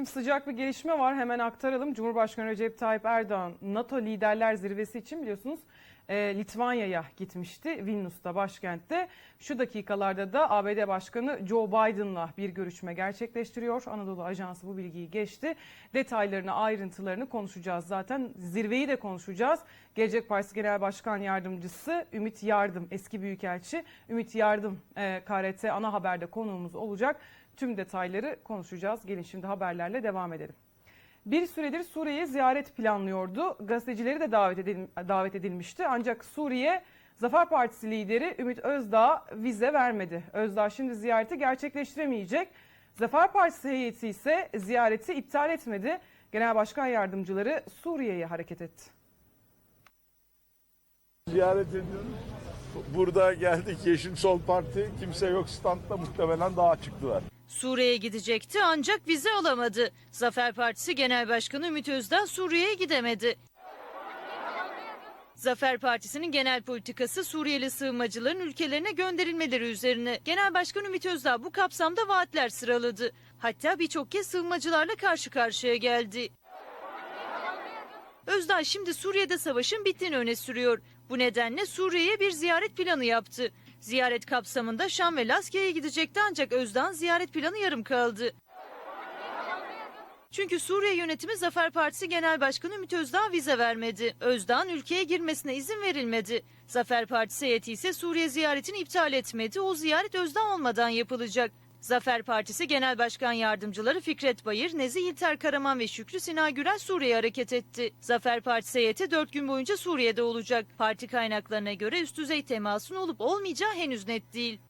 Şimdi sıcak bir gelişme var hemen aktaralım. Cumhurbaşkanı Recep Tayyip Erdoğan NATO liderler zirvesi için biliyorsunuz e, Litvanya'ya gitmişti. Vilnius'ta başkentte. Şu dakikalarda da ABD Başkanı Joe Biden'la bir görüşme gerçekleştiriyor. Anadolu Ajansı bu bilgiyi geçti. Detaylarını ayrıntılarını konuşacağız zaten. Zirveyi de konuşacağız. Gelecek Partisi Genel Başkan Yardımcısı Ümit Yardım eski Büyükelçi Ümit Yardım e, KRT ana haberde konuğumuz olacak. Tüm detayları konuşacağız. Gelin şimdi haberlerle devam edelim. Bir süredir Suriye'ye ziyaret planlıyordu. Gazetecileri de davet, edil, davet edilmişti. Ancak Suriye Zafer Partisi lideri Ümit Özdağ vize vermedi. Özdağ şimdi ziyareti gerçekleştiremeyecek. Zafer Partisi heyeti ise ziyareti iptal etmedi. Genel Başkan Yardımcıları Suriye'ye hareket etti. ziyaret ediyoruz. Burada geldik Yeşil Sol Parti. Kimse yok standta muhtemelen daha çıktılar. Suriye'ye gidecekti ancak vize alamadı. Zafer Partisi Genel Başkanı Ümit Özdağ Suriye'ye gidemedi. Zafer Partisi'nin genel politikası Suriyeli sığınmacıların ülkelerine gönderilmeleri üzerine. Genel Başkan Ümit Özdağ bu kapsamda vaatler sıraladı. Hatta birçok kez sığınmacılarla karşı karşıya geldi. Özdağ şimdi Suriye'de savaşın bittiğini öne sürüyor. Bu nedenle Suriye'ye bir ziyaret planı yaptı. Ziyaret kapsamında Şam ve Laskiye'ye gidecekti ancak Özdağ'ın ziyaret planı yarım kaldı. Çünkü Suriye yönetimi Zafer Partisi Genel Başkanı Ümit Özdağ vize vermedi. Özdağ'ın ülkeye girmesine izin verilmedi. Zafer Partisi heyeti ise Suriye ziyaretini iptal etmedi. O ziyaret Özdağ olmadan yapılacak. Zafer Partisi Genel Başkan Yardımcıları Fikret Bayır, Nezih İlter Karaman ve Şükrü Sinan Gürel Suriye'ye hareket etti. Zafer Partisi heyeti 4 gün boyunca Suriye'de olacak. Parti kaynaklarına göre üst düzey temasın olup olmayacağı henüz net değil.